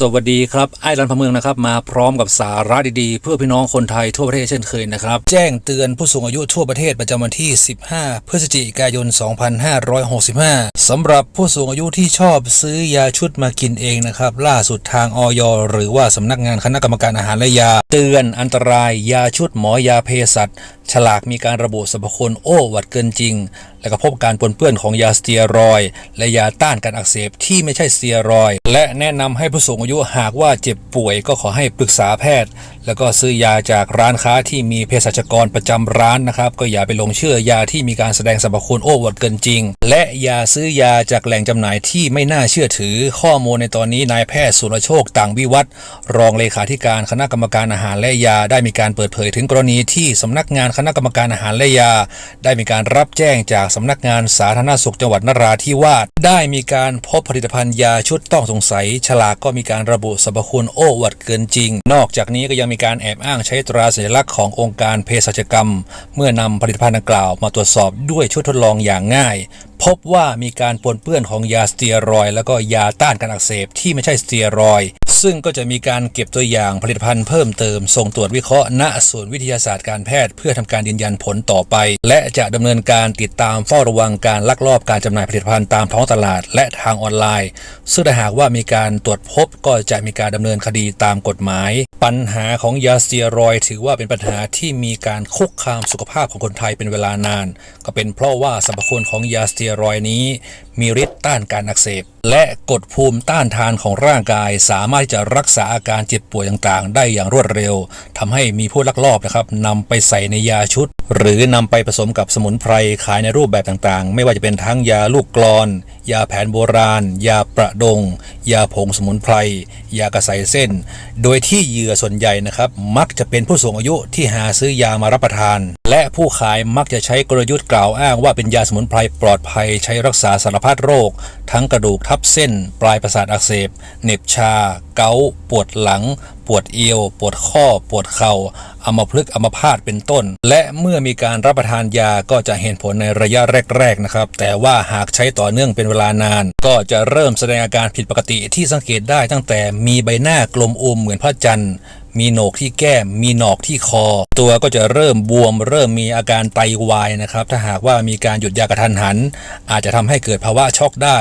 สวัสดีครับไอ้รันพะเมืองนะครับมาพร้อมกับสาระดีๆ เพื่อพี่น้องคนไทยทั่วประเทศเช่นเคยนะครับ แจ้งเตือนผู้สูงอายุทั่วประเทศประจำวันที่ 15 พฤศจิกายน 2565สำหรับผู้สูงอายุที่ชอบซื้อยาชุดมากินเองนะครับ ล่าสุดทางออยหรือว่าสำนักงานคณะกรรมการอาหารและยา เตือนอันตรายยาชุดหมอยาเภสัช ฉลากมีการระบุสรรพคุณโอ้วัดเกินจริง และก็พบการปนเปื้อนของยาสเตียรอยและยาต้านการอักเสบที่ไม่ใช่สเตียรอยและแนะนำให้ผู้สูงอายุหากว่าเจ็บป่วยก็ขอให้ปรึกษาแพทย์ แล้วก็ซื้อยาจากร้านค้าที่มีเภสัชกรประจำร้านนะครับ ก็อย่าไปหลงเชื่อยาที่มีการแสดงสรรพคุณโอ้หวัดเกินจริง และอย่าซื้อยาจากแหล่งจำหน่ายที่ไม่น่าเชื่อถือ ข้อมูลในตอนนี้นายแพทย์สุรโชคต่างวิวัฒรองเลขาธิการคณะกรรมการอาหารและยาได้มีการเปิดเผยถึงกรณีที่สำนักงานคณะกรรมการอาหารและยา ได้มีการรับแจ้งจากสำนักงานสาธารณสุขจังหวัดนราธิวาสได้มีการพบผลิตภัณฑ์ยาชุดต้องสงสัย ฉลากก็มีการระบุสรรพคุณโอ้หวัดเกินจริง นอกจากนี้ก็ยังมีการแอบอ้างใช้ตราสัญลักษณ์ขององค์การเภสัชกรรม เมื่อนำผลิตภัณฑ์ดังกล่าวมาตรวจสอบด้วยชุดทดลองอย่างง่ายพบว่ามีการปนเปื้อนของยาสเตียรอย แล้วก็ยาต้านการอักเสบที่ไม่ใช่สเตียรอย ซึ่งก็จะมีการเก็บตัวอย่างผลิตภัณฑ์เพิ่มเติม ส่งตรวจวิเคราะห์ณศูนย์วิทยาศาสตร์การแพทย์ เพื่อทำการยืนยันผลต่อไป และจะดำเนินการติดตามเฝ้าระวังการลักลอบการจำหน่ายผลิตภัณฑ์ตามท้องตลาดและทางออนไลน์ ซึ่งถ้าหากว่ามีการตรวจพบก็จะมีการดำเนินคดีตามกฎหมาย ปัญหาของยาสเตียรอย ถือว่าเป็นปัญหาที่มีการคุกคามสุขภาพของคนไทยเป็นเวลานาน ก็เป็นเพราะว่าสรรพคุณของยาสเตียรอยนี้ มีฤทธิ์ต้านการอักเสบ และกดภูมิต้านทานของร่างกาย สามารถจะรักษาอาการเจ็บป่วยต่างๆ ได้อย่างรวดเร็วทำให้มีผู้ลักลอบนะครับนำไปใส่ในยาชุด หรือนำไปผสมกับสมุนไพรขายในรูปแบบต่างๆ ไม่ว่าจะเป็นทั้งยาลูกกรอน ยาแผนโบราณ ยาประดง ยาผงสมุนไพร ยากระใสเส้น โดยที่เหยื่อส่วนใหญ่นะครับ มักจะเป็นผู้สูงอายุที่หาซื้อยามารับประทาน และผู้ขายมักจะใช้กลยุทธ์กล่าวอ้างว่าเป็นยาสมุนไพรปลอดภัยใช้รักษาสารพัดโรค ทั้งกระดูกทับเส้น ปลายประสาทอักเสบเหน็บชา เกาปวดหลัง ปวดเอว ปวดข้อ ปวดเข่าอัมพฤกษ์อัมพาตเป็นต้น และเมื่อมีการรับประทานยาก็จะเห็นผลในระยะแรก ๆ นะครับ แต่ว่าหากใช้ต่อเนื่องเป็นเวลานาน ก็จะเริ่มแสดงอาการผิดปกติที่สังเกตได้ตั้งแต่มีใบหน้ากลมอมเหมือนพระจันทร์ มีโหนกที่แก้ม มีหนอกที่คอ ตัวก็จะเริ่มบวม เริ่มมีอาการไตวายนะครับ ถ้าหากว่ามีการหยุดยากระทันหัน อาจจะทำให้เกิดภาวะช็อกได้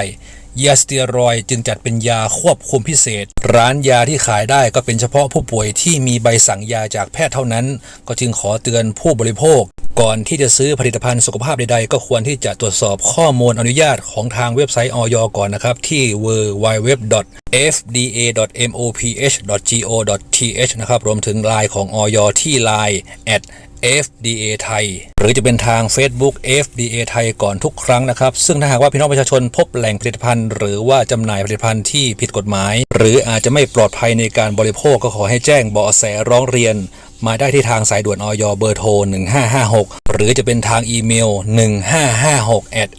ยาสเตียรอยจึงจัดเป็นยาควบคุมพิเศษ ร้านยาที่ขายได้ก็เป็นเฉพาะผู้ป่วยที่มีใบสั่งยาจากแพทย์เท่านั้น ก็จึงขอเตือนผู้บริโภค ก่อนที่จะซื้อผลิตภัณฑ์สุขภาพใดๆ ก็ควรที่จะตรวจสอบข้อมูลอนุญาตของทางเว็บไซต์ออยก่อนนะครับ ที่ www.fda.moph.go.th นะครับ รวมถึงไลน์ของออยที่ Line FDA ไทย หรือจะเป็นทาง Facebook FDA ไทยก่อนทุกครั้งนะครับ ซึ่งถ้าหากว่าพี่น้องประชาชนพบแหล่งผลิตภัณฑ์ หรือว่าจำหน่ายผลิตภัณฑ์ที่ผิดกฎหมาย หรืออาจจะไม่ปลอดภัยในการบริโภคก็ขอให้แจ้งเบาะแสร้องเรียน มาได้ที่ทางสายด่วนออยเบอร์โทร 1556 หรือจะเป็นทางอีเมล 1556 at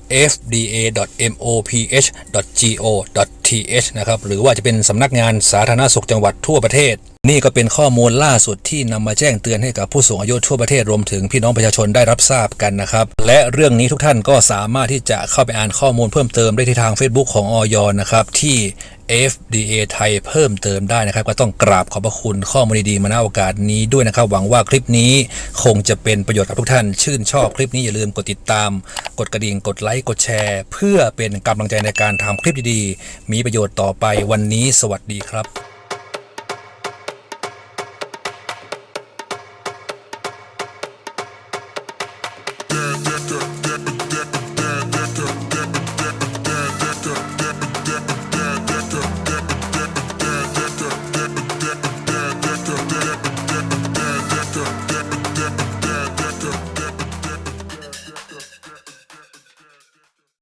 .th นะครับหรือว่าจะเป็นสำนักงานสาธารณสุขจังหวัดทั่วประเทศ นี่ก็เป็นข้อมูลล่าสุดที่นำมาแจ้งเตือนให้กับผู้สูงอายุทั่วประเทศรวมถึงพี่น้องประชาชนได้รับทราบกันนะครับ และเรื่องนี้ทุกท่านก็สามารถที่จะเข้าไปอ่านข้อมูลเพิ่มเติมได้ที่ทาง Facebook ของออยนะครับที่ FDA ไทยเพิ่มเติมได้นะครับ ก็ต้องกราบขอบพระคุณข้อมูลดีๆมาณโอกาสนี้ด้วยนะครับ หวังว่าคลิปนี้คงจะเป็นประโยชน์กับทุกท่าน ชื่นชอบคลิปนี้อย่าลืมกดติดตาม กดกระดิ่งกดไลค์กดแชร์ เพื่อเป็นกำลังใจในการทำคลิปดีๆ มีประโยชน์ต่อไปวันนี้ สวัสดีครับ